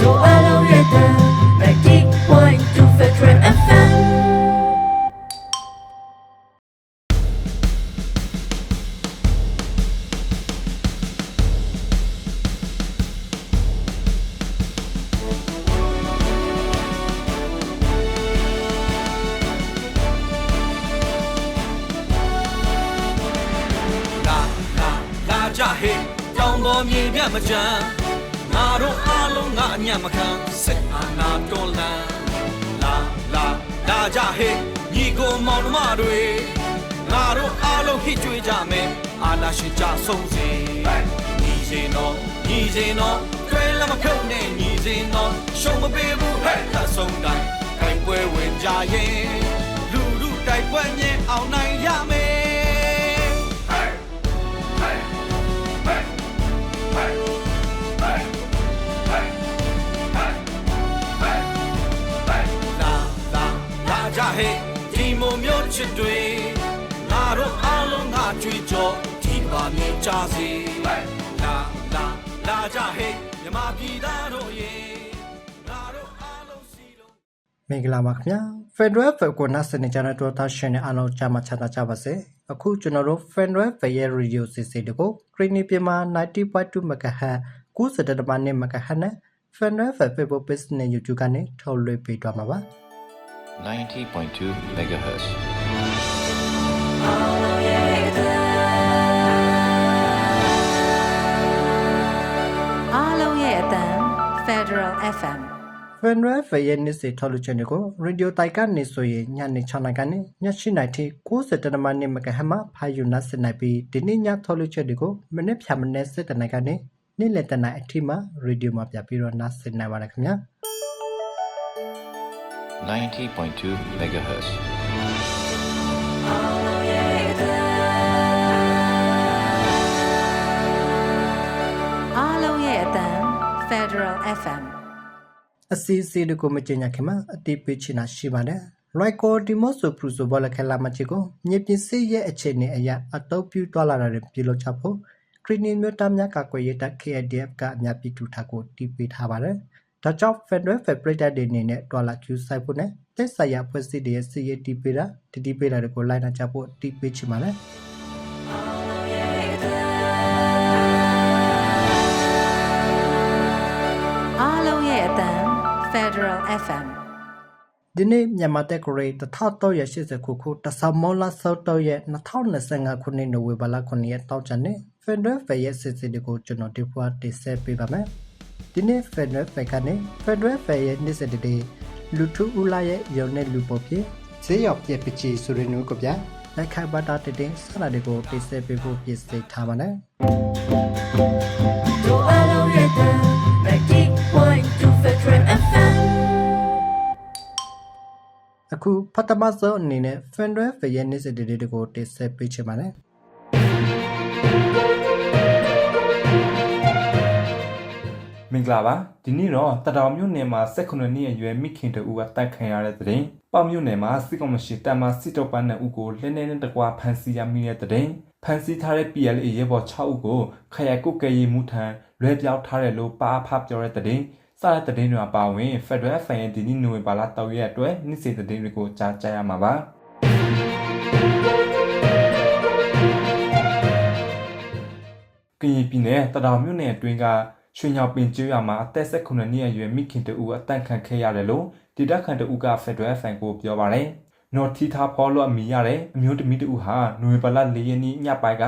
တို့အလုံး ကြွေးကြောဒီပါမြင်ကြစေလာလာလာကြဟဲ့မြမပြည်သားတို့ရေငါတို့အားလုံးစီလုံးမင်္ဂလာပါခင်ဗျာ Federal Fair ကိုနားစနေကြတဲ့တော့သားရှင်နဲ့အားလုံးကြားမှာချတာကြပါစေအခုကျွန်တော်တို့ Federal Fair ရဲ့ radio စီစဉ်တကို Green ပြမှာ90.2 MHz 90.1 MHz နဲ့ Federal Fair Facebook Page နဲ့ YouTube ကနေထုတ်လွှင့်ပေးသွားမှာပါ90.2 megahertz. အား Federal FM Federal Fair ရဲ့နေ့စဉ်ထုတ်လွှင့်ခြင်းတွေကို Radio တိုက်ကနေဆိုရင်ညနေ6နာရီကနေည7နာရီထိ90.1 MHz မှာဖာယူနာစနေပြီးဒီနေ့ညထုတ်လွှင့်ခြင်းတွေကိုမိနစ်ဖြာမနေ့7နာရီကနေနေ့လယ်တနာရီအထိမှာ Radio မှာပြပြီးတော့နားဆင်နိုင်ပါတယ်ခင်ဗျာ90.2 megahertz. Federal FM အစီအစီတကိုမကျင်ညာခင်မှာအတိပေးချင်တာရှိပါတယ်။ Royco Demos Pro ဆိုဘလခဲလာမချီကိုမြေပြင်စစ်ရဲ့အခြေအနေအရအတော့ပြူသွားလာတဲ့ပြုလုပ်ချဖို့ခရီးနီမျိုးသားများကကွယ်ရတဲ့ KDF ကအများပြည်သူထားကိုတီးပေးထားပါတယ်။ဒါကြောင့် Federal Federal တွေအနေနဲ့ဒေါ်လာ Q ဆိုင်ဖို့နဲ့တက်ဆိုင်ရာဖွဲ့စည်းတွေရဲ့စစ်ရေးတီးပေးတာတီးတီးပေးတာတွေကိုလိုက်နာကြဖို့တီးပေးချင်ပါတယ်။ Federal FM ဒီနေ့မြန်မာတက်ကရေ1380ခုခုတဆမောလာဆောက်တော့ရဲ့2025ခုနှစ်နိုဝင်ဘာလ9ရက်တောက်ချန်နဲ့ Federal Fair ရဲ့စစ်စစ်တွေကိုကျွန်တော်ဒီဖွာတင်ဆက်ပေးပါမယ်။ဒီနေ့ Federal Fair ကနေ Federal Fair ရဲ့နေ့စစ်တွေလူထုဦးလာရဲ့ရုံနဲ့လူပေါ်ဖြစ်ဈေးရောက်ပြပချီဆိုရနုကပြလက်ခိုက်ပါတာတတဲ့ဆလာတွေကိုတင်ဆက်ပေးဖို့ပြင်ဆင်ထားပါနဲ့တို့အလုံးရဲ့တန်90.2 Federal အခုပထမဆုံးအနေနဲ့ Federal Fair ရဲ့နေ့စစ်တွေကိုတင်ဆက်ပေးချင်ပါတယ်။မင်္ဂလာပါဒီနေ့တော့တတော်မြို့နယ်မှာ18နှစ်အရွယ်မိခင်တူကတိုက်ခံရတဲ့တဲ့ရင်ပေါ့မြို့နယ်မှာစစ်ကောင်မရှိတပ်မစစ်တော့ပန်းတဲ့ဦးကိုလက်နေနဲ့တကွာဖမ်းဆီးရမိတဲ့တဲ့ရင်ဖမ်းဆီးထားတဲ့ PLA ရဲဘော်6ဦးကိုခရိုင်ကုတ်ကဲရီမှုထံလွဲပြောင်းထားတယ်လို့ပါအဖပြောတဲ့တဲ့ရင် စတဲ့တဲ့ရင်တွေပါဝင် Federal Fan ရဲ့ဒီနေ့နိုဝင်ဘာလ3ရက်အတွက်နေ့စဉ်တဲ့ရင်တွေကိုကြားကြရမှာပါကရင်ပြည်နယ်တတော်မြို့နယ်အတွင်းကရွှေညောင်ပင်ကျွော်မှာအသက်16နှစ်အရွယ်မိခင်တူအတန့်ခံခဲ့ရတယ်လို့ဒေတာခန်တူကဖက်ဒရယ်ဖန်ကိုပြောပါတယ်။နော်တီသာဖော်လို့အမိရတဲ့အမျိုးသမီးတူဟာနွေပလ၄ရက်နေ့ညပိုင်းက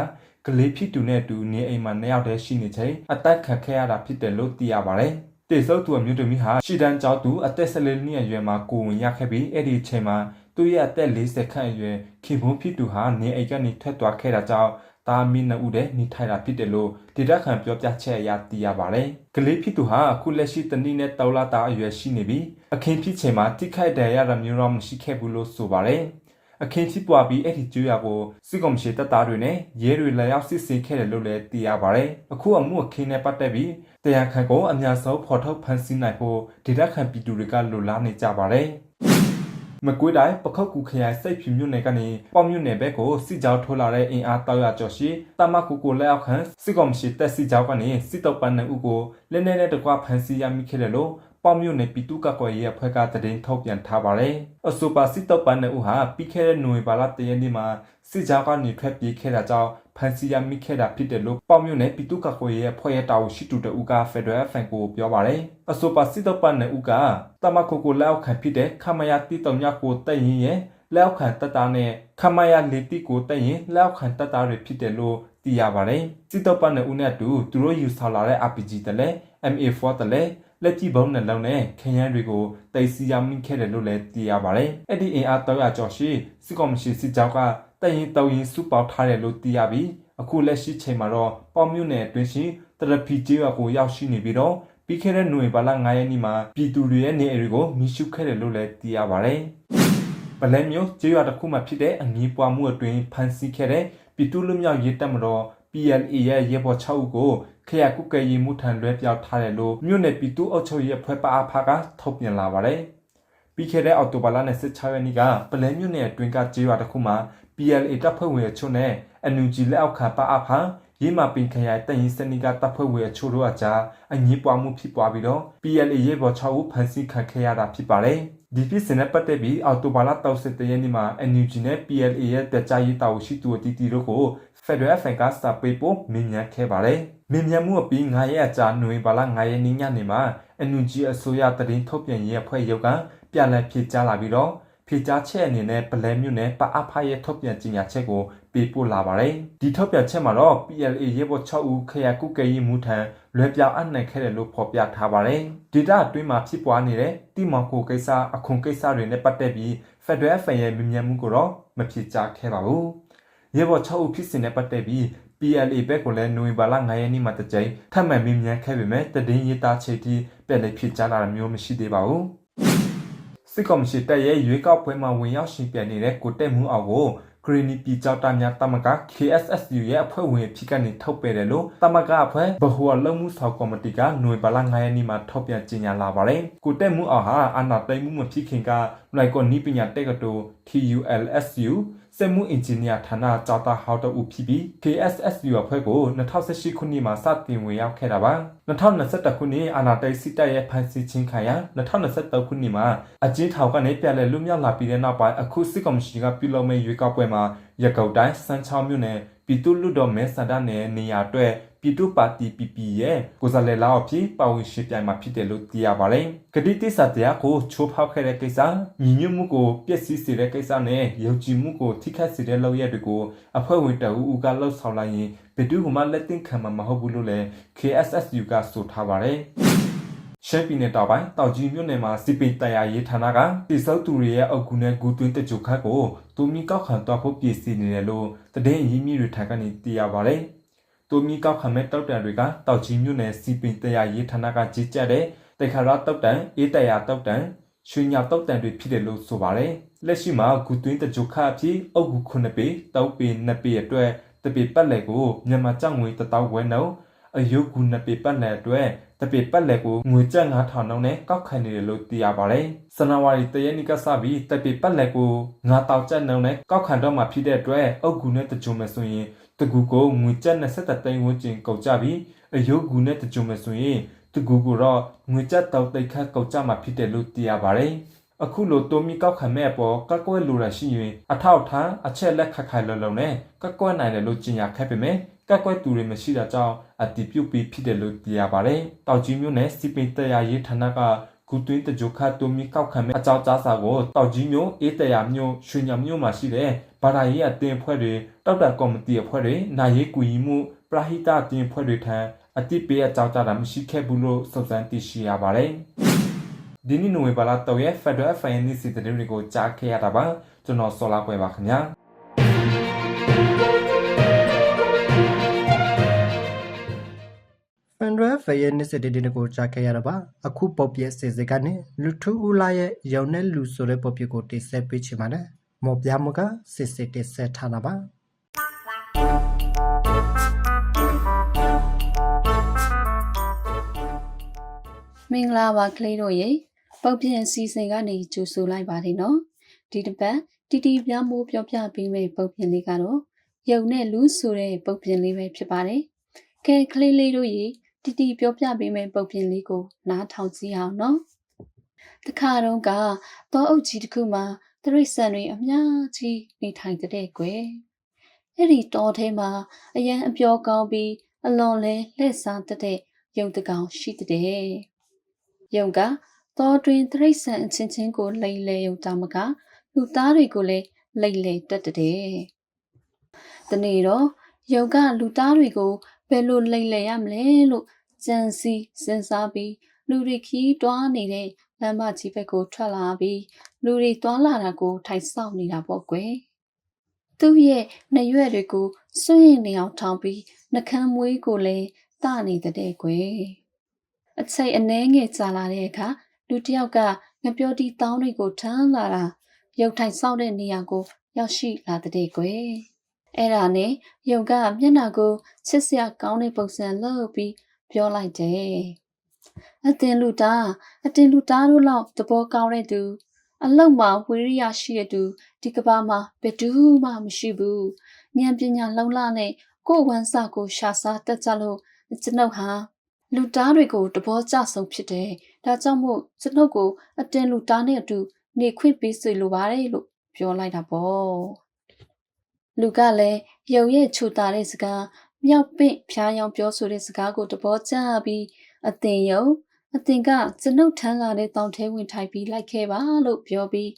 ကလေးဖြစ်သူနဲ့အတူနေအိမ်မှာနှစ်ယောက်တည်းရှိနေချိန်အသက်ခံခဲ့ရတာဖြစ်တယ်လို့သိရပါတယ်။ တေဆုပ်သူအမျိုးသမီးဟာရှီတန်ကျောက်သူအသက်14နှစ်အရွယ်မှာကိုဝင်ရခဲ့ပြီးအဲ့ဒီအချိန်မှာသူ့ရဲ့အသက်40ခန့်အရွယ်ခင်ဖုံးဖြစ်သူဟာနေအိမ်ကနေထွက်သွားခဲ့တာကြောင့်တာမင်းနှစ်ဦးတည်းနေထိုင်တာဖြစ်တယ်လို့ဒေတာခန်ပြောပြချက်အရသိရပါတယ်။ကလေးဖြစ်သူဟာအခုလက်ရှိတနည်းနဲ့တောက်လာတာအရွယ်ရှိနေပြီးအခင်းဖြစ်ချိန်မှာတိခိုက်တယ်ရတာမျိုးတော့မရှိခဲ့ဘူးလို့ဆိုပါတယ်။ အခင်းဖြစ်ပွားပြီးအဲ့ဒီကျွေးရကိုစစ်ကောင်ရှိတပ်သားတွေနဲ့ရဲတွေလာရောက်စစ်ဆေးခဲ့တယ်လို့လည်းသိရပါတယ်။အခုအမှုအခင်းနဲ့ပတ်သက်ပြီးတရားခံကိုအများဆုံးဖော်ထုတ်ဖန်ဆီးနိုင်ဖို့ဒေတာခန်ပြည်သူတွေကလိုလားနေကြပါတယ်။မကွေးတိုင်းပခုတ်ကူခရိုင်စိတ်ဖြူမြို့နယ်ကနေပေါမြို့နယ်ဘက်ကိုစစ်ကြောင်းထိုးလာတဲ့အင်အားတောက်ရကျော်ရှိတမကူကိုလက်အောက်ခံစစ်ကောင်စီတပ်စစ်ကြောင်းကနေစစ်တောက်ပန်းနှုပ်ကိုလက်နေနဲ့တကွဖမ်းဆီးရမိခဲ့တယ်လို့ ပေါမြို့နယ်ပြည်သူ့ကကွယ်ရေးအဖွဲ့ကတည်င်းထုတ်ပြန်ထားပါတယ်။အဆိုပါစစ်တောက်ပန်းနှုပ်ဟာပြီးခဲ့တဲ့နိုဝင်ဘာလတရက်နေ့မှာစစ်ကြောင်းကနေထွက်ပြေးခဲ့တာကြောင့်ဖမ်းဆီးရမိခဲ့တာဖြစ်တယ်လို့ပေါမြို့နယ်ပြည်သူ့ကကွယ်ရေးအဖွဲ့ရဲ့တာဝန်ရှိသူတဦးကဖက်ဒရယ်ဖန်ကိုပြောပါတယ်။အဆိုပါစစ်တောက်ပန်းနှုပ်ကတမကူကိုလက်အောက်ခံဖြစ်တဲ့ခမရတီတုံညကိုတက်ရင်ရဲ့လက်အောက်ခံတပ်သားနဲ့ခမရလေတီကိုတက်ရင်လက်အောက်ခံတပ်သားတွေဖြစ်တယ်လို့သိရပါတယ်။စစ်တောက်ပန်းနှုပ်နဲ့အတူသူတို့ယူဆောင်လာတဲ့ RPG တလဲ MA4 တလဲ လက်ကြည့်ဘုံနဲ့လုံးနဲ့ခရမ်းတွေကိုတိတ်စီရမိခဲ့တယ်လို့လည်းသိရပါတယ်။အဲ့ဒီအင်အား300ကျော်ရှိစစ်ကောင်စီစစ်ကြောင်းကတပ်ရင်တောင်းရင်စုပေါင်းထားတယ်လို့သိရပြီးအခုလက်ရှိချိန်မှာတော့ပေါမြို့နယ်အတွင်းရှိတရဖီကျေးရွာကိုရောက်ရှိနေပြီးတော့ပြီးခဲ့တဲ့နိုဝင်ဘာလ9ရက်နေ့မှာပြည်သူတွေရဲ့နေအိမ်တွေကိုမိရှုခဲ့တယ်လို့လည်းသိရပါတယ်။ပလဲမျိုးကျေးရွာတစ်ခုမှာဖြစ်တဲ့အငီးပွားမှုအတွင်းဖမ်းဆီးခဲ့တဲ့ပြည်သူလူမျိုးရေးတပ်မတော် PLA ရဲ့ရေပေါ်6ဦးကို ခရကုကရေးမှုထံလွဲပြောက်ထားတယ်လို့မြို့နယ်ပြည်သူ့အုပ်ချုပ်ရေးအဖွဲ့ပအားဖာကထုတ်ပြန်လာပါတယ်။ပြီးခဲ့တဲ့အောက်တိုဘာလ26ရက်နေ့ကပလဲမြို့နယ်အတွင်းကကျေးရွာတစ်ခုမှာ PLA တပ်ဖွဲ့ဝင်အချို့နဲ့ NUG လက်အောက်ခံပအားဖာရေးမှာပင်ခရိုင်တရင်စနီကတပ်ဖွဲ့ဝင်အချို့တို့အကြားအငြင်းပွားမှုဖြစ်ပွားပြီးတော့ PLA ရေပေါ်6ဦးဖမ်းဆီးခံခဲ့ရတာဖြစ်ပါတယ်။ ဒီဖြစ်စဉ်နဲ့ပတ်သက်ပြီးအော်တိုဘာလ31ရက်နေ့မှာ NUG နဲ့ PLA ရဲ့တပ်ကြရေးတာဝန်ရှိသူအတီးတီတို့ကို Federal Bank စာပေးပို့မြင်မြန်ခဲ့ပါတယ်။မြင်မြန်မှုအပြီး9ရက်အကြာနိုဝင်ဘာလ9ရက်နေ့ညနေမှာ NUG အစိုးရတရင်ထုတ်ပြန်ရေးအဖွဲ့ရုပ်ကပြန်လည်ဖြေကြားလာပြီးတော့ဖြေကြားချက်အနေနဲ့ပလဲမြို့နယ်ပအဖရဲ့ထုတ်ပြန်ကြေညာချက်ကို ပေးပို့လာပါတယ်။ဒီထုတ်ပြန်ချက်မှာတော့ PLA ရေပေါ်6ဦးခရကုကရေးမှုထံလွယ်ပြောင်းအနှံ့ခဲ့တယ်လို့ဖော်ပြထားပါတယ်။ဒေတာအတွင်းမှာဖြစ်ပွားနေတဲ့တိမောင်ကိုကိစ္စအခွန်ကိစ္စတွေနဲ့ပတ်သက်ပြီး Federal Fan ရဲ့မြင်မြန်မှုကိုတော့မဖြစ်ကြားခဲ့ပါဘူး။ရေပေါ်6ဦးဖြစ်စဉ်နဲ့ပတ်သက်ပြီး PLA ဘက်ကိုလည်းနိုဝင်ဘာလ9ရက်နေ့မှာတကြိမ်ထပ်မံမြင်မြန်ခဲ့ပေမဲ့တည်င်းရေးသားချက်တီပြန်လည်ဖြစ်ကြားလာတာမျိုးမရှိသေးပါဘူး။စစ်ကောင်စီတပ်ရဲ့ရွေးကောက်ပွဲမှာဝင်ရောက်ရှင်ပြန်နေတဲ့ကိုတက်မှုအောင်ကို ဂရီနီပြည်ကြောက်တာများတမက KSSU ရဲ့အဖွဲ့ဝင်ဖြစ်ကနေထုတ်ပယ်တယ်လို့တမကအဖွဲ့ဘဟိုအလုံးမှုဆောင်ကော်မတီကຫນွေဘာလ9ရက်နေ့မှာထုတ်ပြန်ကြေညာလာပါတယ်။ကိုတက်မှုအောင်ဟာအာနာသိမ့်မှုမဖြစ်ခင်ကလိုက်ကောနီးပညာတက်ကတို TULSU စက်မှုအင်ဂျင်နီယာဌာနကြောက်တာဟောက်တဦးဖြစ်ပြီး KSSU အဖွဲ့ကို2018ခုနှစ်မှာစတင်ဝင်ရောက်ခဲ့တာပါ2021ခုနှစ်အာနာတိတ်စစ်တပ်ရဲ့ဖမ်းဆီးခြင်းခံရ2023ခုနှစ်မှာအကျဉ်းထောင်ကနေပြန်လည်လွတ်မြောက်လာပြီးတဲ့နောက်ပိုင်းအခုစစ်ကောင်စီကပြုလုပ်မဲ့ရွေးကောက်ပွဲမှာရကောက်တိုင်းစမ်းချောင်းမြို့နယ်ပြည်သူ့လူတော်မဲဆန္ဒနယ်နေရာအတွက် ပြည်သူ့ပါတီ PP ရဲ့ကိုယ်စားလှယ်လောက်အဖြစ်ပါဝင်ရှိပြိုင်မှာဖြစ်တယ်လို့သိရပါတယ်။ဂတိတိစာတရားကိုချိုးဖောက်ခဲ့တဲ့ကိစ္စညီညွတ်မှုကိုပျက်စီးစေတဲ့ကိစ္စနဲ့ယုံကြည်မှုကိုထိခိုက်စေတဲ့လုပ်ရက်တွေကိုအဖွဲ့ဝင်တအူးကလှုပ်ဆောင်လိုက်ရင်ဘယ်သူမှလက်သင့်ခံမှာမဟုတ်ဘူးလို့လည်း KSSU ကဆိုထားပါတယ်။ရှမ်းပြည်နယ်တောင်ပိုင်းတောက်ကြီးမြို့နယ်မှာစီပင်တရားရေးဌာနကတိစောက်သူတွေရဲ့အုပ်ကူနဲ့ဂူသွင်းတကြိုခတ်ကိုတူမီကောက်ခံတော့ဖို့ပြည်စီနေတယ်လို့တည်င်းရင်းမြစ်တွေထံကနေသိရပါတယ်။ တူမီကောက်ခံမဲ့တောက်တန်တွေကတောက်ကြီးမြို့နယ်စီပင်တရားရေးဌာနကကြီးကြပ်တဲ့တေခါရတောက်တန်အေးတရားတောက်တန်ရွှေညာတောက်တန်တွေဖြစ်တယ်လို့ဆိုပါတယ်။လက်ရှိမှာဂူသွင်းတကြိုခတ်အဖြစ်အုပ်ကူခုနှစ်ပေတောက်ပေနှစ်ပေအတွက်တပေပတ်လည်ကိုမြန်မာကျပ်ငွေ1000ဝဲနှုန်းအယုတ်ကူနှစ်ပေပတ်လည်အတွက်တပေပတ်လက်ကိုငွေကျပ်9000နှုန်းနဲ့ကောက်ခံနေတယ်လို့သိရပါတယ်။ဇန်နဝါရီတရက်နေ့ကစပြီးတပေပတ်လက်ကို9000ကျပ်နှုန်းနဲ့ကောက်ခံတော့မှဖြစ်တဲ့အတွက်အုတ်ကူနဲ့တကြုံမယ်ဆိုရင် တကူကိုငွေကျပ်23သိန်းဝန်းကျင်ကုန်ကြပြီးအယုတ်ကူနဲ့တကြုံမယ်ဆိုရင်တကူကိုတော့ငွေကျပ်တောက်တိတ်ခတ်ကုန်ကြမှာဖြစ်တယ်လို့သိရပါတယ်။အခုလိုတိုမီကောက်ခံမဲ့အပေါ်ကကွဲလိုရရှိရင်အထောက်ထားအချက်လက်ခက်ခိုင်လုံလုံနဲ့ကကွဲနိုင်တယ်လို့ကြေညာခဲ့ပေမဲ့ကကွဲသူတွေမရှိတာကြောင့်အတီးပြုတ်ပြီးဖြစ်တယ်လို့သိရပါတယ်။တောက်ကြီးမျိုးနဲ့စီပင်တရားရေးဌာနကကုသွင်းတကြိုခတ်တိုမီကောက်ခံမဲ့အကြောင်းကြားစာကိုတောက်ကြီးမျိုးအေးတရားမျိုးရွှေညမျိုးမှာရှိတဲ့ ဘာသာရေးအတင်းအဖွဲ့တွေတောက်တာကော်မတီအဖွဲ့တွေနိုင်ရေးကူညီမှုပရာဟိတအတင်းအဖွဲ့တွေထံအတိပေးအကြောင်းကြားတာမရှိခဲ့ဘူးလို့စုံစမ်းသိရှိရပါတယ်။ဒီနေ့နိုဝင်ဘာလ3ရက် Federal Finance စီတဲ့တွေကိုကြားခဲ့ရတာပါကျွန်တော်စောလာပွဲပါခင်ဗျာ။ Federal Fairness တဲ့တဲ့ကိုကြားခဲ့ရတာပါအခုပေါပြည့်စေစေကနေလူထုဦးလာရဲ့ရောင်နဲ့လူဆိုတဲ့ပေါပြကိုတိဆက်ပေးချင်ပါတယ် မော်ပြမကစစ်စစ်တိဆက်ထားတာပါမင်္ဂလာပါကလေးတို့ရေပုတ်ပြင်းစီစဉ်ကနေကြိုဆိုလိုက်ပါတယ်နော်ဒီတစ်ပတ်တီတီပြမိုးပြောပြပေးမယ့်ပုံပြင်လေးကတော့ယုံနဲ့လူဆိုတဲ့ပုံပြင်လေးပဲဖြစ်ပါတယ်။ကဲကလေးလေးတို့ရေတီတီပြောပြပေးမယ့်ပုံပြင်လေးကိုနားထောင်ကြည့်အောင်နော်။တခါတော့ကတောအုပ်ကြီးတစ်ခုမှာ တရိတ်ဆန်တွေအများကြီးနေထိုင်တဲ့ကွယ်။အဲ့ဒီတောထဲမှာအရန်အပျော်ကောင်းပြီးအလွန်လဲလှည့်စားတဲ့ယုံတကောင်ရှိတဲ့။ယုံကတောတွင်တရိတ်ဆန်အချင်းချင်းကိုလိမ့်လေယုံတာမကလူသားတွေကိုလည်းလိမ့်လေတက်တဲ့။တနေ့တော့ယုံကလူသားတွေကိုဘယ်လိုလိမ့်လေရမလဲလို့ကြံစီစဉ်းစားပြီးလူတွေခီးတွားနေတဲ့ လမ်းမကြီးဘက်ကိုထွက်လာပြီးလူတွေတွားလာတာကိုထိုင်ဆောင်နေတာပေါ့ကွယ်။သူ့ရဲ့နှရွက်တွေကိုစွန့်ရင်နေအောင်ထောင်ပြီးနှကမ်းမွေးကိုလည်းတနေတဲ့ကွယ်။အချိန်အနှဲငယ်ကြာလာတဲ့အခါလူတစ်ယောက်ကငပြောတီတောင်းတွေကိုထမ်းလာတာရုပ်ထိုင်ဆောင်တဲ့နေရာကို ရောက်ရှိလာတဲ့ကွယ်အဲ့ဒါနဲ့ယုံကမျက်နှာကိုချစ်စရာကောင်းတဲ့ပုံစံလုပ်ပြီးပြောလိုက်တယ် အတင်လူသားအတင်လူသားတို့လောက်သဘောကောင်းတဲ့သူ အလောက်မှာဝိရိယရှိတဲ့သူဒီကဘာမှာဘယ်သူမှမရှိဘူးဉာဏ်ပညာလုံလနဲ့ကိုယ်ဝမ်းစာကိုရှာစားတတ်ကြလို့ကျွန်ုပ်ဟာလူသားတွေကိုတဘောကြဆုံးဖြစ်တယ်။ဒါကြောင့်မို့ကျွန်ုပ်ကိုအတင်လူသားနဲ့အတူနေခွင့်ပေးစေလိုပါတယ်လို့ပြောလိုက်တာပေါ့။လူကလည်းရုံရဲ့ချူတာတဲ့စကားမြောက်ပင့်ဖျားယောင်ပြောဆိုတဲ့စကားကိုတဘောကျပြီး အတင်ယုံအတင်ကကျွန်ုပ်ထမ်းလာတဲ့တောင်ထဲဝင်ထိုင်ပြီးလိုက်ခဲ့ပါလို့ပြောပြီး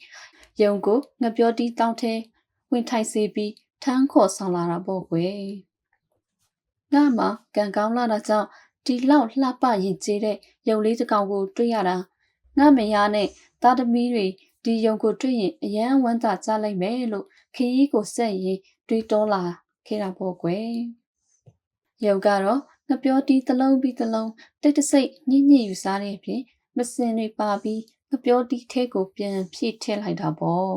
ယုံကိုငပြောတီးတောင်ထဲဝင်ထိုင်စေပြီးထမ်းခေါ်ဆောင်လာတာပေါ့ကွယ်။ငါမှကံကောင်းလာတာကြောင့်ဒီလောက်လှပရင်ကျေးတဲ့ရုံလေးတစ်ကောင်ကိုတွေ့ရတာငါမယားနဲ့သားသမီးတွေဒီယုံကိုတွေ့ရင်အယမ်းဝမ်းသာကြလိုက်မယ်လို့ခရီးကိုဆက်ရင်တွေးတောလာခဲ့တာပေါ့ကွယ်ယုံကတော့ ငပြောတီးတစ်လုံးပြီးတစ်လုံးတိတ်တဆိတ်ညှိညှိယူစားတဲ့အပြင်မစင်တွေပါပြီးငပြောတီးထဲကိုပြန်ဖြည့်ထည့်လိုက်တာပေါ့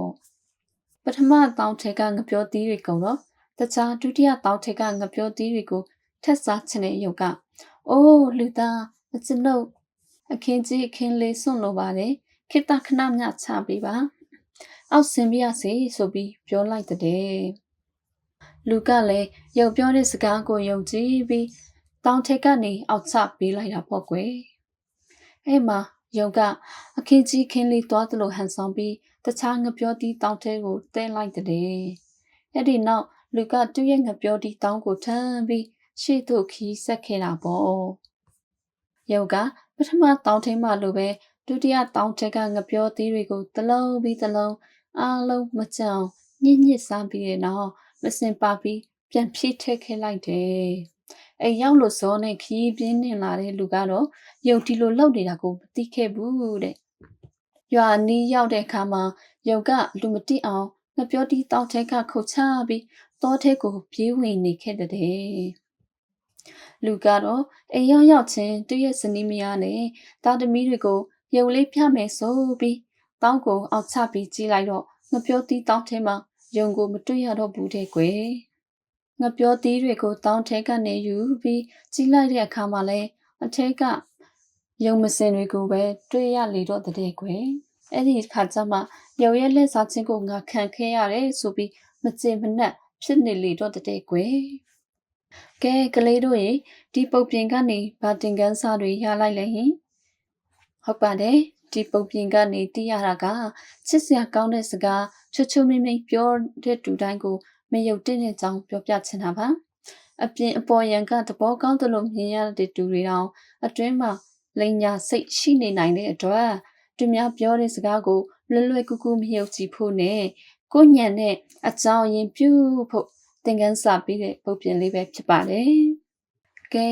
ပထမတောင်းထဲကငပြောတီးတွေကုန်တော့တခြားဒုတိယတောင်းထဲကငပြောတီးတွေကိုထက်စားချင်တဲ့ယုံက။အိုးလူသားအကျွန်ုပ်အခင်းကြီးအခင်းလေးစွန့်လိုပါတယ်။ခိတခဏမြချပေးပါ။အောက်ဆင်ပြရစေဆိုပြီးပြောလိုက်တဲ့။လူကလည်းယုံပြောတဲ့စကားကိုယုံကြည်ပြီး တောင်ထက်ကနေအောက်ချပေးလိုက်တာပေါ့ကွယ်။အဲ့မှာယုံကအခင်းကြီးခင်းလေးသွားသလိုဟန်ဆောင်ပြီးတခြားငပြောတီးတောင်ထဲကိုတဲလိုက်တဲ့။အဲ့ဒီနောက်လူကသူ့ရဲ့ငပြောတီးတောင်ကိုထမ်းပြီးရှေ့သို့ခီးဆက်ခဲ့တာပေါ့။ရုပ်ကပထမတောင်းထင်းမှလိုပဲဒုတိယတောင်းချက်ကငပြောသေးတွေကိုတလုံးပြီးတလုံးအားလုံးမကြောင်ညစ်ညစ်စားပြီးတဲ့နောက်မစင်ပါပြီးပြန်ဖြည့်ထည့်ခဲ့လိုက်တယ်။ အဲရောက်လို့စောနဲ့ခီးပြင်းနေလာတဲ့လူကတော့ယုံဒီလိုလောက်နေတာကိုမသိခဲ့ဘူးတဲ့။ရွာနီးရောက်တဲ့အခါမှာယုံကလူမတိအောင်ငပြောတီးတောင်းထက်ကခုတ်ချပြီးတောထဲကိုပြေးဝင်နေခဲ့တဲ့။လူကတော့အိမ်ရောက်ရောက်ချင်းသူ့ရဲ့ဇနီးမယားနဲ့သားသမီးတွေကိုရုပ်လေးပြမယ်ဆိုပြီးတောင်းကိုအောက်ချပြီးကြီးလိုက်တော့ငပြောတီးတောင်းထဲမှာယုံကိုမတွေ့ရတော့ဘူးတဲ့ကွယ် ငပြောတီးတွေကိုတောင်းထဲကနေယူပြီးကြီးလိုက်တဲ့အခါမှာလဲအထက်ကယုံမစင်တွေကိုပဲတွေ့ရလေတော့တဲ့ကွယ်အဲ့ဒီခါကျမှရုပ်ရဲ့လက်စားချင်းကိုငါခံခဲ့ရတယ်ဆိုပြီးမကြင်မနှက်ဖြစ်နေလေတော့တဲ့ကွယ်ကဲကလေးတို့ရေဒီပုတ်ပြင်ကနေဗာတင်ကန်းစားတွေရလိုက်လေဟင်ဟုတ်ပါတယ်ဒီပုတ်ပြင်ကနေသိရတာကချစ်စရာကောင်းတဲ့စကားချွတ်ချွတ်မိမိပြောတဲ့တူတိုင်းကို မယုတ်တဲ့ကြောင်းပြောပြချင်တာပါအပြင်အပေါ်ရန်ကသဘောကောင်းသလိုမြင်ရတဲ့တူတွေတောင်အတွင်းမှာလိန်ညာစိတ်ရှိနေနိုင်တဲ့အတွက်သူများပြောတဲ့စကားကိုလွယ်လွယ်ကူကူမယုတ်ကြည်ဖို့နဲ့ကိုညံနဲ့အကြောင်းရင်ပြုဖို့သင်ခန်းစာပေးတဲ့ပုတ်ပြင်လေးပဲဖြစ်ပါတယ်။ကဲ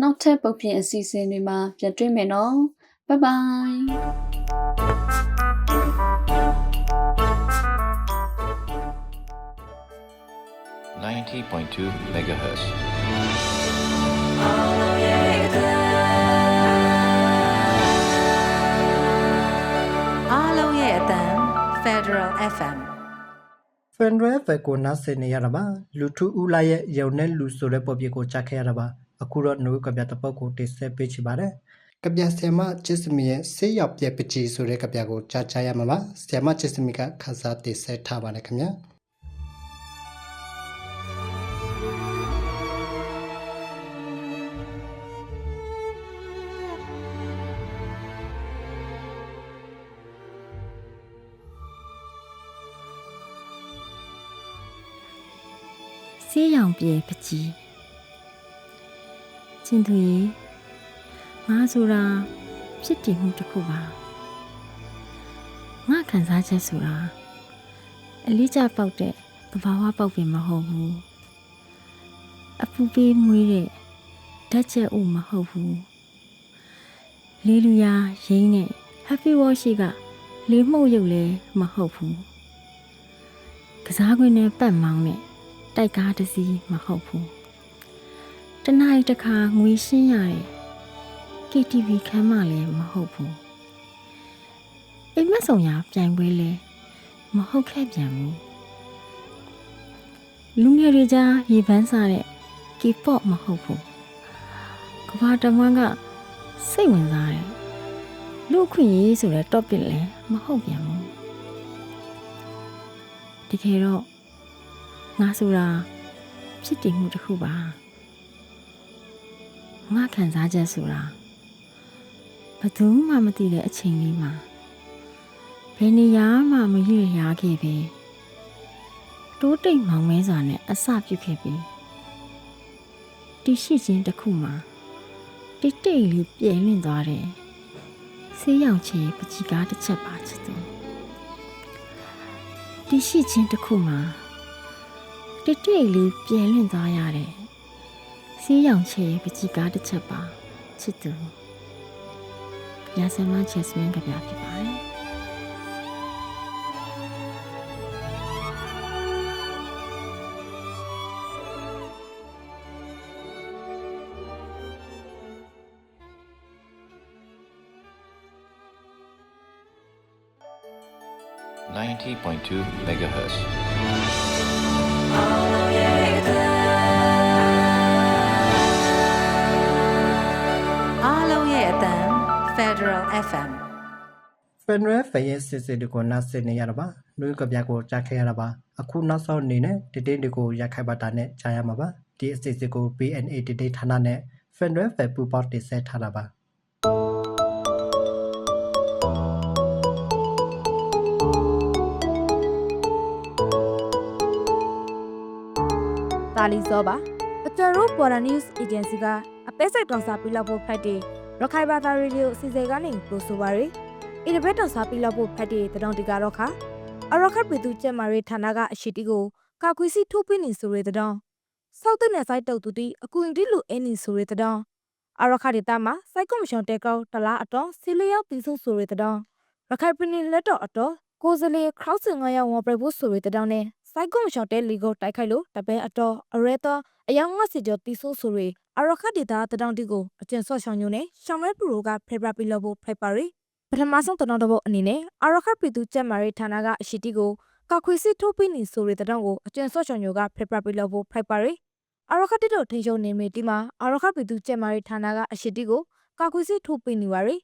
နောက်ထပ်ပုတ်ပြင်အစီအစဉ်တွေမှာပြန်တွေ့မယ်နော်။ Bye bye. Ninety point two megahertz. အားလုံးရဲ့အတန် Federal FM Fenway ဘက်ကိုနားဆင်နေရတာပါလူထုဦးလာရဲ့ယုံနဲ့လူဆိုတဲ့ပုံပြကိုကြားခဲ့ရတာပါအခုတော့နှုတ်ကပြတဲ့ပုံကိုတိဆက်ပေးချင်ပါတယ်ကပြဆ iam ချစ်စမီရဲ့ဆေးရောက်ပြက်ပကြီးဆိုတဲ့ကပြကိုကြားချရမှာပါဆ iam ချစ်စမီကခန်းစားတည်ဆက်ထားပါတယ်ခင်ဗျာ ဆေးရောင်ပြေပကြီးချင်းသူရေငါဆိုတာဖြစ်တည်မှုတစ်ခုပါငါခံစားချက်ဆိုတာအလေးကျပေါက်တဲ့သဘာဝပေါက်ပင်မဟုတ်ဘူးအပူပေးမွေးတဲ့ဓာတ်ချက်ဥမဟုတ်ဘူးလေးလူရာရင်းနဲ့ happy wash ရှိကလေးမှုတ်ရုပ်လည်းမဟုတ်ဘူးကစားကွင်းနဲ့ပတ်မောင်းနဲ့ တိုက်ကားတစ်စီးမဟုတ်ဘူးတန ਾਈ တစ်ခါငွေရှင်းရတဲ့ KTV ခန်းမလည်းမဟုတ်ဘူးအိမ်မက်ဆောင်ရပြိုင်ပွဲလည်းမဟုတ်ခဲ့ပြန်ဘူးလူငယ်တွေကြားရေပန်းစားတဲ့ K-pop မဟုတ်ဘူးကဘာတမန်ကစိတ်ဝင်စားတယ်လူအခွင့်ရေးဆိုတဲ့ topic လည်းမဟုတ်ပြန်ဘူးတကယ်တော့ ငါဆိုတာဖြစ်တည်မှုတစ်ခုပါငါခံစားချက်ဆိုတာဘယ်သူမှမသိတဲ့အချိန်လေးမှာဘယ်နေရာမှမရွေ့လျားခဲ့ပဲတိုးတိတ်မောင်မဲစွာနဲ့အစပြုခဲ့ပြီးတရှိချင်းတစ်ခုမှာတိတ်တိတ်လေးပြဲလွင့်သွားတယ်ဆေးရောင်ချေပကြီးကားတစ်ချက်ပါချစ်သူတရှိချင်းတစ်ခုမှာ တိတ်တိတ်လေးပြန်လွင့်သွားရတယ်စီးရောင်ချေပကြီးကားတစ်ချက်ပါချစ်သူရာဆမချက်စမင်းကပြဖြစ်ပါတယ်90.2 megahertz. အားလုံးရဲ့အတန် Federal FM Federal ဖရဲ့စစ်စစ်တွေကိုနားဆင်နေရတာပါနှွေးကပြကိုကြားခဲ့ရတာပါအခုနောက်ဆုံးအနေနဲ့တည်တည်တွေကိုရိုက်ခိုက်ပါတာနဲ့ကြားရမှာပါဒီအစစ်စစ်ကို BNA တည်တည်ဌာနနဲ့ Federal ဖပူပေါ်တင်ဆက်ထားတာပါ တာလီစောပါအတရိုပေါ်တာ news agency ကအသေးစိတ်တောင်စာပြလောက်ဖို့ဖတ်တဲ့ရခိုင်ဘာသာရေဒီယိုအစီအစဉ်ကနေပို့ဆိုပါရယ်အင်တာဘက်တောင်စာပြလောက်ဖို့ဖတ်တဲ့တတောင်တကတော့ခါအရခတ်ပြည်သူကျက်မာရေးဌာနကအရှိတီကိုကာကွီစီထိုးပြနေဆိုရတဲ့တောင်စောက်တဲ့နယ်ဆိုင်တုတ်တူတီအကူအင်တီလူအင်းနီဆိုရတဲ့တောင်အရခဒေတာမှာစိုက်ကွန်မရှင်တဲကောက်တလားအတော်စီလျောက်တီဆုံဆိုရတဲ့တောင်ရခိုင်ပြည်နယ်လက်တော်အတော်ကိုစလေခရောက်စင်ငါရောက်ဝပြဖို့ဆိုရတဲ့တောင်နဲ့ စိုက်ကွန်မရှင်တဲလီကိုတိုက်ခိုက်လို့တပဲအတော်အရဲတော်အယောင်ငါစီကျော်တီဆိုဆိုရအရခဒေတာတတောင်တီကိုအကျဉ်ဆော့ရှောင်းညိုနဲ့ရှောင်းရဲပရိုကဖေဘရာပီလောဖို့ဖိုက်ပါရီပထမဆုံးတတော်တပုတ်အနေနဲ့အရခပြည်သူကျက်မာရေးဌာနကအရှိတီကိုကောက်ခွေစစ်ထိုးပြီးနေဆိုရတဲ့တောင်ကိုအကျဉ်ဆော့ရှောင်းညိုကဖေဘရာပီလောဖို့ဖိုက်ပါရီအရခတိတို့ထိန်ရှုံနေမေတီမှာအရခပြည်သူကျက်မာရေးဌာနကအရှိတီကိုကောက်ခွေစစ်ထိုးပြီးနေပါရီ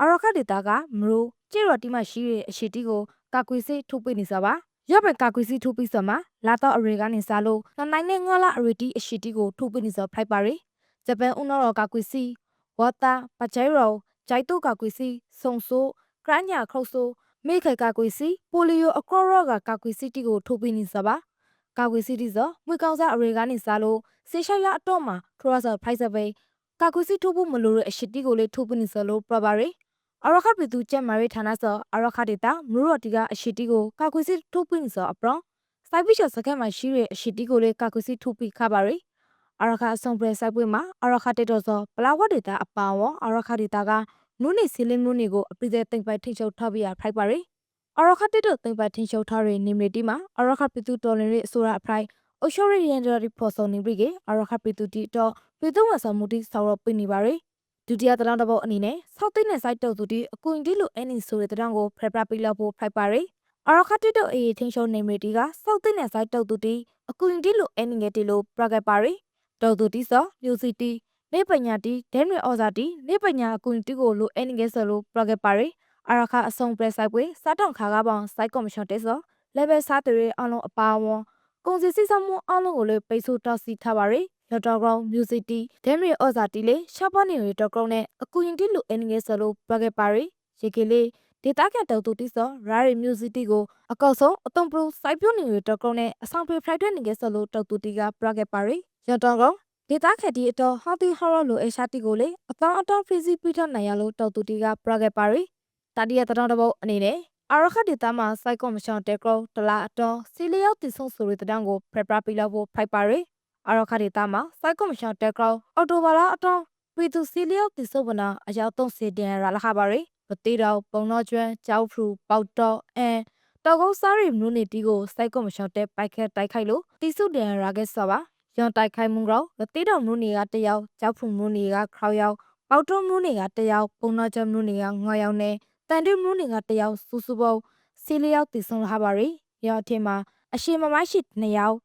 အရခဒေတာကမရိုကျေရတီမှရှိတဲ့အရှိတီကိုကောက်ခွေစစ်ထိုးပြီးနေစပါ ရပကာကွေစီထိုးပြီးစမှာလာတော့အရေကနေစားလို့နနိုင်နဲ့ငါလာအရေတီအရှိတီကိုထိုးပြီးနေစဖိုက်ပါရီဂျပန်ဥနော်ကာကွေစီဝါတာပချိုင်ရောဂျိုက်တိုကာကွေစီဆုံဆိုးကရညာခရုတ်ဆိုမိခေကာကွေစီပိုလီယိုအကောရောဂါကာကွေစီတီကိုထိုးပြီးနေစပါကာကွေစီတီဆိုမွေကောင်စားအရေကနေစားလို့ဆေရှိုင်လာအတော့မှာထရဆာဖိုက်ဆာပဲကာကွေစီထိုးဖို့မလိုတဲ့အရှိတီကိုလေထိုးပြီးနေစလို့ပြပါရီ အရခပြည်သူကျက်မာရေးဌာနဆောအရခဒေတာမူရော်တီကအရှိတီကိုကာကွေစစ်ထုတ်ပြင်းဆောအပရောစိုက်ပိချောစကက်မှာရှိတဲ့အရှိတီကိုလေကာကွေစစ်ထုတ်ပြခပါရီအရခအဆောင်ပရစိုက်ပွေမှာအရခတေတော်ဆောပလာဝတ်ဒေတာအပါဝအရခဒေတာကနုနေစီလင်းနုနေကိုအပိသေးတိမ်ပိုက်ထိချုပ်ထားပြရဖိုက်ပါရီအရခတေတော်တိမ်ပိုက်ထိချုပ်ထားရနေမီတီမှာအရခပြည်သူတော်လင်ရဲ့အစိုးရအဖိုက်အရှိုရီရန်ဒရီဖော်ဆောနေပြီကအရခပြည်သူတီတော့ပြည်သူ့ဝန်ဆောင်မှုတီဆောက်ရပြနေပါရီ ဒုတိယတလောင်းတစ်ပုတ်အနေနဲ့ဆောက်သိန်းနဲ့စိုက်တုတ်သူတီအကွင်တီလိုအန်နီဆိုတဲ့တရောင်းကိုဖရပရပီလောက်ဖို့ဖိုက်ပါရီအရခတိတုတ်အေးထင်းရှုံနေမီတီကဆောက်သိန်းနဲ့စိုက်တုတ်သူတီအကွင်တီလိုအန်နီငယ်တီလိုပရဂက်ပါရီတုတ်သူတီစောမြူစီတီနေနေပညာတီဒဲနရီအော်ဇာတီနေပညာအကူအညီတီကိုလိုအင်းငယ်ဆလို့ပရိုဂက်ပါရီအရခအဆုံပရက်ဆိုင်ပွဲစားတောင်ခါကားပေါင်စိုက်ကော်မရှင်တက်စော level စားတွေအလုံးအပါအဝန်ကုန်စည်စီးဆင်းမှုအလုံးကိုလည်းပိတ်ဆို့တောက်စီထားပါရီ ရတော်ကောင် music တီဒဲနရီအော်ဇာတီလေရှော့ပနေရီတော်ကောင်နဲ့အကူအညီတီလိုအင်းငယ်ဆလို့ပရိုဂက်ပါရီရေကလေးဒေတာကန်တောက်တူတီစောရာရီ music တီကိုအကောက်ဆုံးအတုံပရိုစိုက်ပြုတ်နေရီတော်ကောင်နဲ့အဆောင်ဖေဖရိုက်တဲ့ငယ်ဆလို့တောက်တူတီကပရိုဂက်ပါရီရတော်ကောင်ဒေတာခက်တီအတော်ဟော်တီဟော်ရလိုအရှာတီကိုလေအကောင်အတော်ဖရီစီပိထနိုင်ရလို့တောက်တူတီကပရိုဂက်ပါရီတာတီရတတော်တပုတ်အနေနဲ့အာရခဒေတာမှာစိုက်ကော်မရှင်တက်ကောတလာအတော်စီလျောက်တီဆုံဆိုရီတတန်းကိုဖရပရာပီလောက်ဖို့ဖိုက်ပါရီ အာရခဒေတာမှာစိုက်ကော်မရှင်တက်ကောအော်တိုဘာလာအတော်ပရီတူစီလျောက်တီဆုံဗနာအယောက်30တန်ရလာခပါရီပတိတော်ပုံတော်ကျွမ်းကြောက်ဖရူပေါတော့အန်တော်ကုန်းစားရီမနုနေတီကိုစိုက်ကော်မရှင်တက်ပိုက်ခက်တိုက်ခိုက်လို့တီစုတန်ရာခဲ့ဆောပါရန်တိုက်ခိုက်မှုတော့လတိတော်မူနေကတယောက်ကြောက်ဖုံမူနေကခေါယောက်ပေါတုံမူနေကတယောက်ပုံနာချမူနေကငွားယောက်နဲ့တန်တူမူနေကတယောက်စူစူပေါစီလျောက်တည်ဆုံလာပါရီရောအထင်မှာအရှိမမရှိ2ယောက်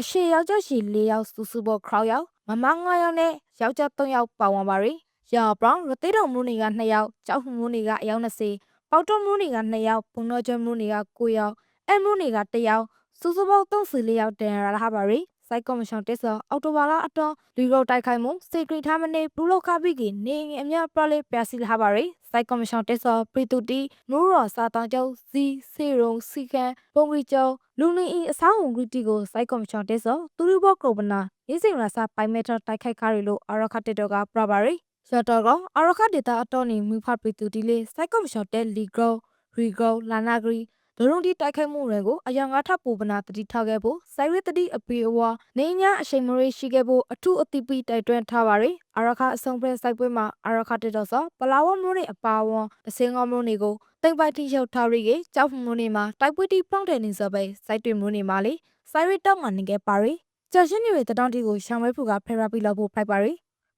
အရှိယောက်ျားရှိ4ယောက်စူစူပေါခေါယောက်မမ9ယောက်နဲ့ယောက်ျား3ယောက်ပါဝင်ပါရီရောဘရောင်းရတိတော်မူနေက2ယောက်ကြောက်ဖုံမူနေကအယောက်20ပေါတုံမူနေက2ယောက်ပုံနာချမူနေက9ယောက်အဲမူနေက1ယောက်စူစူပေါ34ယောက်တန်ရလာပါရီ စိုက်ကော်မရှင်တက်ဆောအော်တိုဘာလာအတော်လူရောတိုက်ခိုက်မှုစေကရီထားမနေဘူးလောက်ခပိကနေငယ်အမြပရလေးပြစီလာပါရီစိုက်ကော်မရှင်တက်ဆောပရီတူတီနူရောစာတောင်ကျော်စီစေရုံစီကန်ပုံရီကျော်လူလင်းအီအဆောင်ဝင်ဂရီတီကိုစိုက်ကော်မရှင်တက်ဆောသူရဘောကုပနာရေးစိန်ရာစာပိုင်မက်တာတိုက်ခိုက်ခါရီလို့အရခတက်တော့ကပရပါရီရတော့ကအရခဒေတာအတော်နေမူဖပရီတူတီလေးစိုက်ကော်မရှင်တက်လီဂရောရီဂရောလာနာဂရီ ဒရုံဒီတိုက်ခိုက်မှုတွေကိုအရာငါထပူပနာတတိထားခဲ့ဖို့စိုက်ရတတိအပေအဝါနေညာအချိန်မရေးရှိခဲ့ဖို့အထုအတိပိတိုက်တွန်းထားပါရယ်အာရခအဆုံးပြစိုက်ပွဲမှာအာရခတက်တော့ဆိုပလာဝမျိုးတွေအပါဝွန်အစင်းကောမျိုးတွေကိုတိမ်ပိုက်တိရောက်ထားရီကကြောက်မှုနေမှာတိုက်ပွဲတိပေါင်းတယ်နေစပဲစိုက်တွေမျိုးနေမှာလေစိုက်ရတောက်မှနေခဲ့ပါရယ်ကြော်ရှင်းတွေတတောင်းတီကိုရှောင်းဝဲဖူကဖဲရပီလောက်ဖို့ဖိုက်ပါရယ်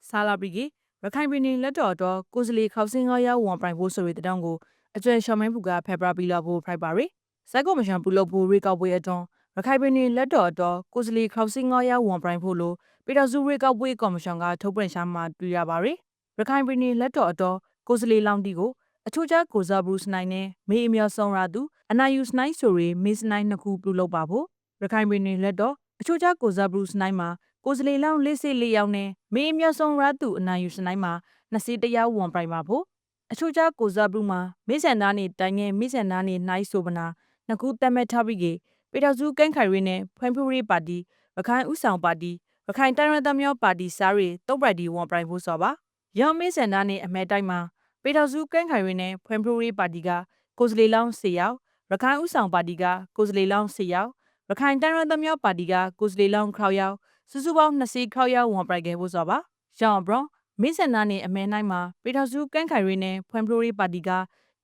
ဆာလာပရီကရခိုင်ပြည်နယ်လက်တော်တော့ကိုစလီခေါစင်းငါရောက်ဝန်ပိုင်ဖို့ဆိုရတဲ့တောင်းကို အကျွဲရှောင်းမင်းဖူကဖေဘရာပီလာဖို့ဖိုက်ပါရီစက်ကောမရှင်ပူလို့ဖို့ရေကောက်ပွဲအတွန်းရခိုင်ပြည်နယ်လက်တော်တော့ကိုစလီခေါစင်းငါရောက်ဝန်ပိုင်ဖို့လို့ပြည်တော်စုရေကောက်ပွဲကော်မရှင်ကထုတ်ပြန်ရှာမှတွေ့ရပါရီရခိုင်ပြည်နယ်လက်တော်တော့ကိုစလီလောင်တီကိုအချို့ကျကိုဇာဘရုစနိုင်နဲ့မေအမြော်ဆောင်ရာသူအနာယူစနိုင်ဆိုရီမေစနိုင်နှစ်ခုပြုလုပ်ပါဖို့ရခိုင်ပြည်နယ်လက်တော်အချို့ကျကိုဇာဘရုစနိုင်မှာကိုစလီလောင်လေးစစ်လေးယောက်နဲ့မေအမြော်ဆောင်ရာသူအနာယူစနိုင်မှာနှစ်စီတရားဝန်ပိုင်ပါဖို့ အချို့ကျကိုဇာဘရုမှာမေဆန်သားနေတိုင်ငယ်မေဆန်သားနေနိုင်ဆိုပနာနှစ်ခုတက်မဲ့ထားပြီးကပေတော်စုကန့်ခိုင်ရင်းနဲ့ဖွံ့ဖြိုးရေးပါတီရခိုင်ဥဆောင်ပါတီရခိုင်တိုင်းရသမယောပါတီစားရီတုံးပရိုက်ဒီဝန်ပိုင်ဖို့ဆိုပါရောင်မေဆန်သားနေအမဲတိုင်းမှာပေတော်စုကန့်ခိုင်ရင်းနဲ့ဖွံ့ဖြိုးရေးပါတီကကိုစလီလောင်း၄ယောက်ရခိုင်ဥဆောင်ပါတီကကိုစလီလောင်း၄ယောက်ရခိုင်တိုင်းရသမယောပါတီကကိုစလီလောင်း6ယောက်စုစုပေါင်း20ခေါယောက်ဝန်ပိုင်ခဲ့ဖို့ဆိုပါရောင်ဘရော မင်းစန်နာနေအမဲနိုင်မှာပေတော်စုကန့်ခိုင်ရင်းနဲ့ဖွံ့ဖြိုးရေးပါတီက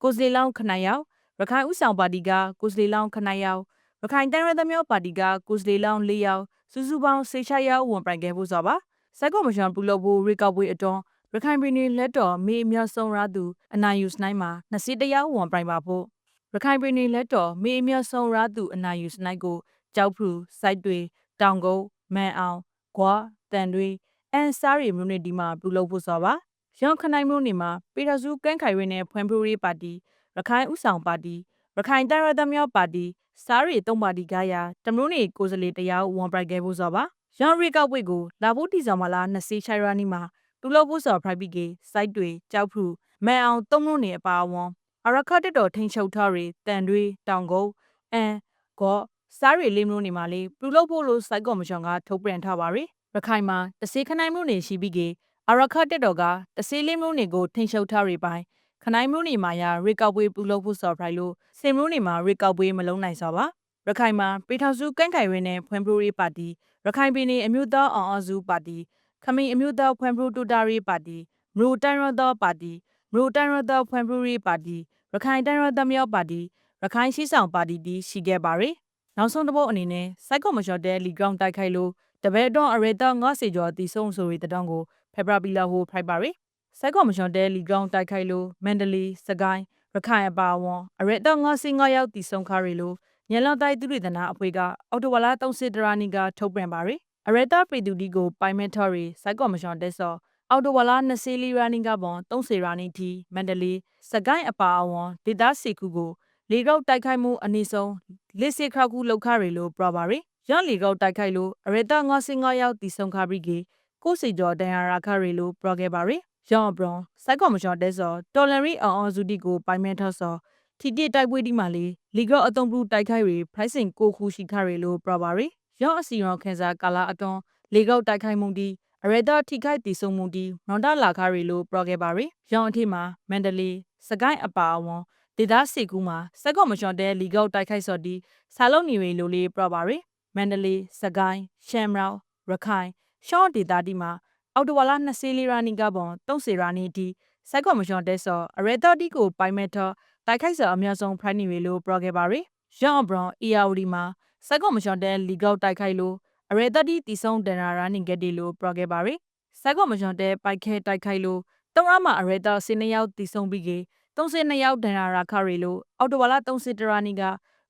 ကိုစလီလောင်း9ယောက်ရခိုင်ဥဆောင်ပါတီကကိုစလီလောင်း9ယောက်ရခိုင်တိုင်းရသမယောပါတီကကိုစလီလောင်း4ယောက်စုစုပေါင်း16ယောက်ဝန်ပိုင်ခဲ့ဖို့ဆိုပါစက်ကောမရှင်ပူလို့ဖို့ရေကောက်ပွဲအတွန်းရခိုင်ပြည်နယ်လက်တော်မေအမြောက်ဆုံးရသူအနာယူစနိုင်မှာ20တယောက်ဝန်ပိုင်ပါဖို့ရခိုင်ပြည်နယ်လက်တော်မေအမြောက်ဆုံးရသူအနာယူစနိုင်ကိုကြောက်ဖူစိုက်တွေတောင်ကုန်းမန်အောင်ဂွာတန်တွေ အန်စားရီမြို့နယ်ဒီမှာပြုလုပ်ဖို့ဆိုပါရောင်ခနိုင်မြို့နယ်မှာပေတာစုကန့်ခိုင်ရင်းနဲ့ဖွံ့ဖြိုးရေးပါတီရခိုင်ဥဆောင်ပါတီရခိုင်တိုင်းရသမယောပါတီစားရီသုံးပါတီကရာတမလို့နေကိုစလေတရားဝန်ပရိုက်ခဲ့ဖို့ဆိုပါရောင်ရီကောက်ပွေကိုလာဖို့တီဆောင်မလား20ချိုင်ရာနီမှာတူလို့ဖို့ဆိုဖရိုက်ပြီးကေစိုက်တွေကြောက်ဖူမန်အောင်သုံးလို့နေအပါအဝန်အရခတ်တော်ထိန်ချုပ်ထားရီတန်တွေတောင်ကုန်းအန်ဂော့စားရီလေးမျိုးနေမှာလေပလူလို့ဖို့လို့စိုက်ကော်မရှင်ကထုတ်ပြန်ထားပါရီ ရခိုင်မှာတစေခနိုင်မျိုးနေရှိပြီးကေအရခတ်တော်ကတစေလေးမျိုးနေကိုထိန်ချုပ်ထားရီပိုင်းခနိုင်မျိုးနေမှာရရေကောက်ပွေပူလို့ဖို့ဆော်ဖရိုက်လို့စင်မျိုးနေမှာရေကောက်ပွေမလုံးနိုင်စောပါရခိုင်မှာပေထောင်စုကန့်ခိုင်ရင်းနဲ့ဖွံ့ဖြိုးရေးပါတီရခိုင်ပြည်နယ်အမျိုးသားအောင်အစုပါတီခမင်းအမျိုးသားဖွံ့ဖြိုးတိုးတက်ရေးပါတီမရူတိုင်းရသောပါတီမရူတိုင်းရသောဖွံ့ဖြိုးရေးပါတီရခိုင်တိုင်းရသောမြောက်ပါတီရခိုင်ရှိဆောင်ပါတီတီရှိခဲ့ပါရယ်နောက်ဆုံးတစ်ပုတ်အနေနဲ့စိုက်ကော်မရှင်တဲလီဂရောင်းတိုက်ခိုက်လို့ တပည့်တော်အရေတောငါစီကျော်တီဆုံးဆိုရီတတောင်းကိုဖေဘရာပီလာဟိုဖိုက်ပါရယ်စိုက်ကော်မရှင်တဲလီဂရောင်းတိုက်ခိုက်လို့မန္တလေးစကိုင်းရခိုင်အပါအဝန်အရေတောငါစီငါရောက်တီဆုံးခါရီလို့ညလောင်တိုက်သူတွေတနာအဖွဲကအော်တိုဝါလာ30ဒရာနီကထုတ်ပြန်ပါရယ်အရတာပရီတူဒီကိုပိုင်မက်ထော်ရီစိုက်ကော်မရှင်တက်ဆော့အော်တိုဝါလာ20လီရာနီကပွန်30ရာနီတီမန္တလေးစကိုင်းအပါအဝန်ဒေသစီကူကိုလေကောက်တိုက်ခိုက်မှုအနည်းဆုံးလက်စစ်ခါကူလောက်ခရီလို့ပြောပါရယ် ရန်လေကောက်တိုက်ခိုက်လို့အရတ95ရောက်တီဆုံခါပြီးကေကိုစီကျော်တန်ရာရာခရီလို့ပြောခဲ့ပါရယ်ရန်ဘရွန်စိုက်ကော်မရှင်တဲစောတော်လန်ရီအောင်အောင်စုတီကိုပိုင်မဲထော့စောထီတိတိုက်ပွဲဒီမှာလေလီကောက်အုံပလူတိုက်ခိုက်ရီ pricing ကိုခုရှိခရီလို့ပြောပါရယ်ရန်အစီရောခန်းစားကာလာအတွန်းလေကောက်တိုက်ခိုက်မှုဒီအရဒထိခိုက်တီဆုံမှုဒီမောင်တလာခရီလို့ပြောခဲ့ပါရယ်ရန်အထိမှာမန္တလေးစကိုင်းအပါအဝန်ဒေသစီကူမှာစက်ကော်မရှင်တဲလီကောက်တိုက်ခိုက်စော်ဒီဆာလုံနေရီလိုလေးပြောပါရယ် မန္တလေးစကိုင်းရှမ်ရောင်ရခိုင်ရှောင်းဒေသဒီမှာအော်တိုဝါလာ20လီရာနီကပွန်30ရာနီဒီစက်ကော်မရှင်တဲစော်အရဒတီကိုပိုင်မက်ထောတိုက်ခိုက်စော်အများဆုံးဖရိုက်နေရီလို့ပြောခဲ့ပါရယ်ရန်ဘရွန်အီယာဝဒီမှာစက်ကော်မရှင်တဲလီကောက်တိုက်ခိုက်လို့အရဒတီတီဆုံဒန်ရာရာနီဂက်ဒီလို့ပြောခဲ့ပါရယ်စက်ကော်မရှင်တဲပိုက်ခဲတိုက်ခိုက်လို့တောင်းအမအရဒစင်းနှစ်ယောက်တီဆုံပြီးကေ32ယောက်ဒဏ်ရာရခရီလို့အော်တိုဝါလာ30တရာနီက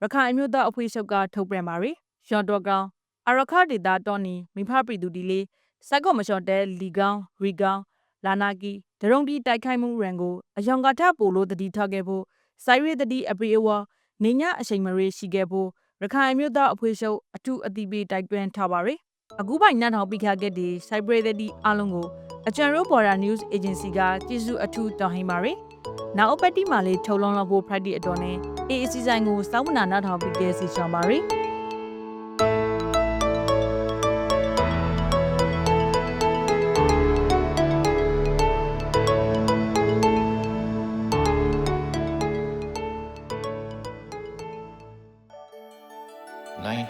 ရခိုင်အမျိုးသားအဖွဲ့ချုပ်ကထုတ်ပြန်ပါရီ ရန်တော်ကောင်အရခဒေတာတော်နီမိဖပရီသူဒီလေးစက်ကောမရှော့တဲလီကောင်ရီကောင်လာနာကီဒရုံဒီတိုက်ခိုက်မှုရန်ကိုအယောင်ကထပိုလို့တတိထားခဲ့ဖို့စိုင်းရီတတိအပရီအဝနေညအချိန်မရေရှိခဲ့ဖို့ရခိုင်အမျိုးသားအဖွဲ့ချုပ်အထူးအသီးပေးတိုက်တွန်းထားပါရီအခုပိုင်နတ်ထောင်ပိခခဲ့တဲ့စိုက်ပရတဲ့ဒီအားလုံးကိုအကြံရိုးဘော်ဒါ news agency ကကျေးဇူးအထူးတောင်းဟိပါရီနောက်အပတ်တိမှာလေးထုတ်လုံးလောက်ဖို့ Friday အတော်နဲ့အေးအစီဆိုင်ကိုစောင်းမနာနာထောင်ပြီးကဲစီချောင်းပါရီ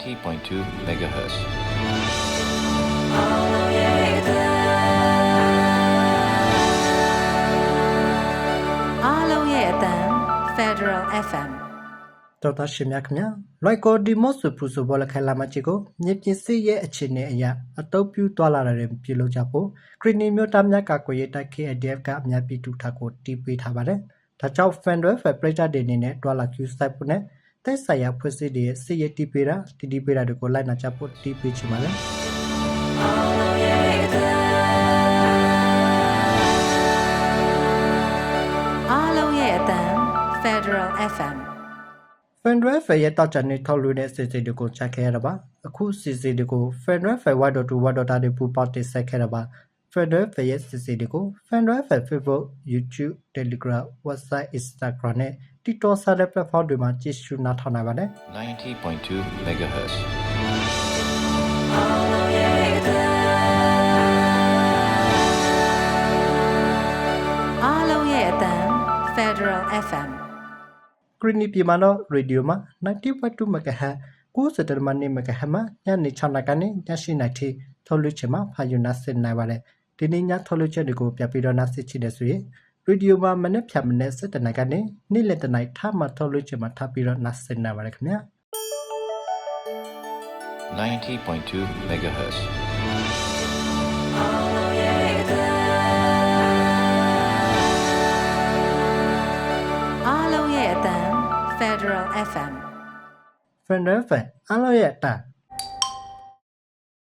90.2 megahertz. အားလုံးရဲ့အတန် Federal FM တော်သားရှင်များခင်ဗျာလိုက်ကိုဒီမော့ဆူပူဆိုဘောလခဲလာမချီကိုမြေပြင်စစ်ရဲ့အခြေအနေအရအတုပ်ပြူသွားလာတဲ့ပြုလုပ်ကြဖို့ခရီနီမျိုးသားများကကိုရေးတိုက် KDF ကအများပြည်သူထပ်ကိုတီးပေးထားပါတယ်ဒါကြောင့် Federal Federal တွေအနေနဲ့တွာလာ Q စိုက်ဖို့နဲ့ တက်ဆိုင်ရာဖွဲ့စည်းတွေရဲ့စစ်ရေးတီးပေးတာတီးတီးပေးတာတွေကိုလိုက်နာကြဖို့တီးပေးချင်ပါတယ်အားလုံးရဲ့အတန် Federal FM ဖန်ဒရယ်ဖယ်ရဲ့တောက်ချန်နေထောက်လို့တဲ့စီစီတွေကိုချက်ခဲ့ရတာပါအခုစီစီတွေကိုဖန်ဒရယ်ဖယ်ဝါဒတူဝါဒတာတွေပူပေါတင်ဆက်ခဲ့တာပါ ဖန်ဒရယ်ဖယ်ရဲ့စီစီတွေကိုဖန်ဒရယ်ဖယ် Facebook YouTube Telegram Website Instagram နဲ့ TikTok စတဲ့ platform တွေမှာကြည့်ရှုနားထောင်နိုင်ပါတယ်90.2 megahertz. အားလုံးရဲ့အတန် Federal FM ဂရီနီပြည်မှာတော့ရေဒီယိုမှာ90.2 MHz 90.2 MHz မှာညနေ6နာရီကနေည7နာရီထိထုတ်လွှင့်ချင်မှာဖာယူနာဆင်နိုင်ပါတယ် ဒီနေ့ညထုတ်လွှင့်ချက်တွေကိုပြပြီးတော့နားဆင်ချင်တယ်ဆိုရင်ရေဒီယိုမှာမနေ့ဖြတ်မနေ့7နာရီကနေနေ့လယ်တနာရီထပ်မှထုတ်လွှင့်ချင်မှာထပ်ပြီးတော့နားဆင်နိုင်ပါတယ်ခင်ဗျာ90.2 megahertz. အားလုံးရဲ့အတန် Federal FM Federal Fan အားလုံးရဲ့အတန်